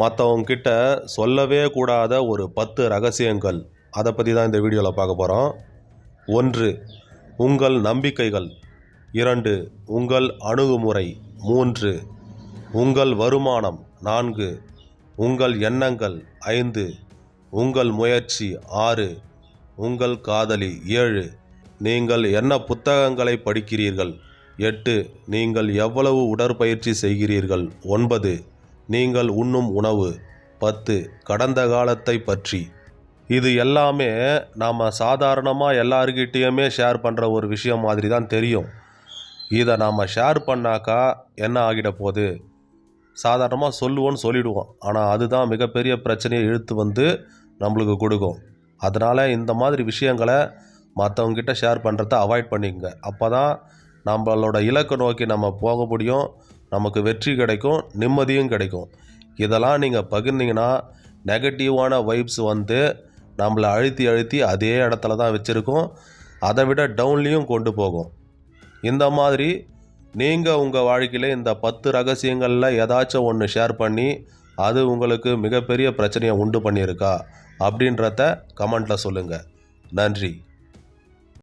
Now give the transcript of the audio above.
மற்றவங்கிட்ட சொல்லவே கூடாத ஒரு பத்து ரகசியங்கள். அதை பற்றி தான் இந்த வீடியோவில் பார்க்க போகிறோம் ஒன்று உங்கள் நம்பிக்கைகள். இரண்டு உங்கள் அணுகுமுறை. மூன்று உங்கள் வருமானம். நான்கு உங்கள் எண்ணங்கள். ஐந்து உங்கள் முயற்சி. ஆறு உங்கள் காதலி. ஏழு நீங்கள் என்ன புத்தகங்களை படிக்கிறீர்கள்? எட்டு நீங்கள் எவ்வளவு உடற்பயிற்சி செய்கிறீர்கள்? ஒன்பது நீங்கள் உண்ணும் உணவு. பத்து கடந்த காலத்தை பற்றி. இது எல்லாமே நாம் சாதாரணமாக எல்லாருக்கிட்டேயுமே ஷேர் பண்ணுற ஒரு விஷயம் மாதிரி தான் தெரியும். இதை நாம் ஷேர் பண்ணாக்கா என்ன ஆகிட போகுது? சாதாரணமாக சொல்லுவோன்னு சொல்லிவிடுவோம் ஆனால் அதுதான் மிகப்பெரிய பிரச்சனையை இழுத்து வந்து நம்மளுக்கு கொடுக்கும். அதனால் இந்த மாதிரி விஷயங்களை மற்றவங்ககிட்ட ஷேர் பண்ணுறத அவாய்ட் பண்ணிக்கங்க. அப்போ தான் நம்மளோட இலக்கை நோக்கி நம்ம போக முடியும். நமக்கு வெற்றி கிடைக்கும் நிம்மதியும் கிடைக்கும். இதெல்லாம் நீங்கள் பகிர்ந்தீங்கன்னா நெகட்டிவான வைப்ஸ் வந்து நம்மளை அழுத்தி அழுத்தி அதே இடத்துல தான் வச்சுருக்கோம். அதை விட டவுன்லேயும் கொண்டு போகும். இந்த மாதிரி நீங்கள் உங்கள் வாழ்க்கையில் இந்த பத்து ரகசியங்களில் ஏதாச்சும் ஒன்று ஷேர் பண்ணி அது உங்களுக்கு மிகப்பெரிய பிரச்சனையை உண்டு பண்ணியிருக்கா? அப்படின்றத கமெண்ட்டில் சொல்லுங்கள் நன்றி.